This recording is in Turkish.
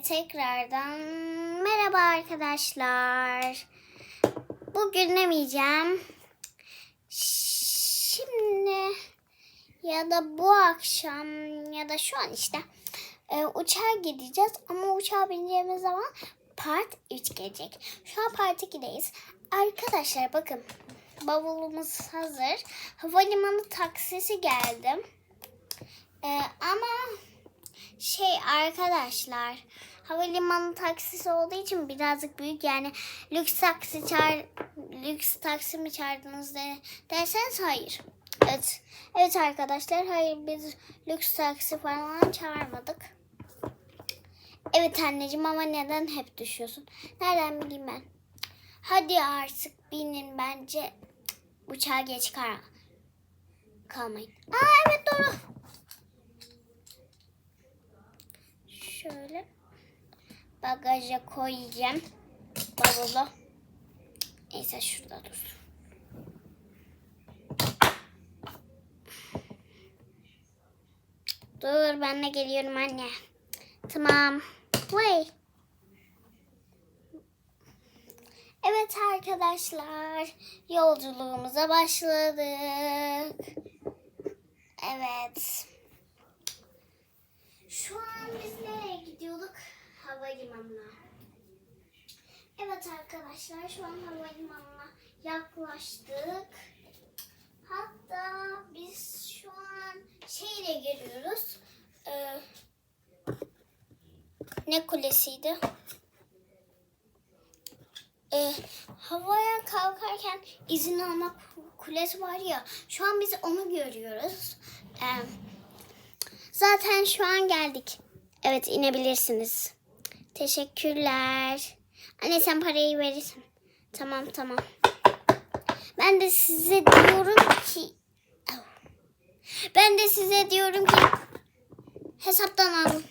Tekrardan merhaba arkadaşlar. Bugün demeyeceğim. Şimdi ya da bu akşam ya da şu an işte e, uçağa gideceğiz ama uçağa bineceğimiz zaman part 3 gelecek. Şu an part 2'deyiz. Arkadaşlar bakın bavulumuz hazır. Havalimanı taksisi geldi. E, ama şey arkadaşlar havalimanı taksisi olduğu için birazcık büyük yani lüks taksi çağır lüks taksi mi çağırdınız de, derseniz hayır. Evet. Evet arkadaşlar hayır biz lüks taksi falan çağırmadık. Evet anneciğim ama neden hep düşüyorsun? Nereden bileyim ben? Hadi artık binin bence uçağa geç kal kalmayın. Aa evet doğru. Bagaja koyacağım bavulu. Neyse şurada dursun. Dur ben de geliyorum anne. Tamam. Vay. Evet arkadaşlar yolculuğumuza başladık. Evet. Şu an biz nereye gidiyorduk? Havalimanına. Evet arkadaşlar şu an havalimanına yaklaştık. Hatta biz şu an şeyle geliyoruz. Ee, ne kulesiydi? Ee, havaya kalkarken izin almak kulesi var ya. Şu an biz onu görüyoruz. Ee, Zaten şu an geldik. Evet inebilirsiniz. Teşekkürler. Anne sen parayı verirsin. Tamam tamam. Ben de size diyorum ki... Ben de size diyorum ki hesaptan alın.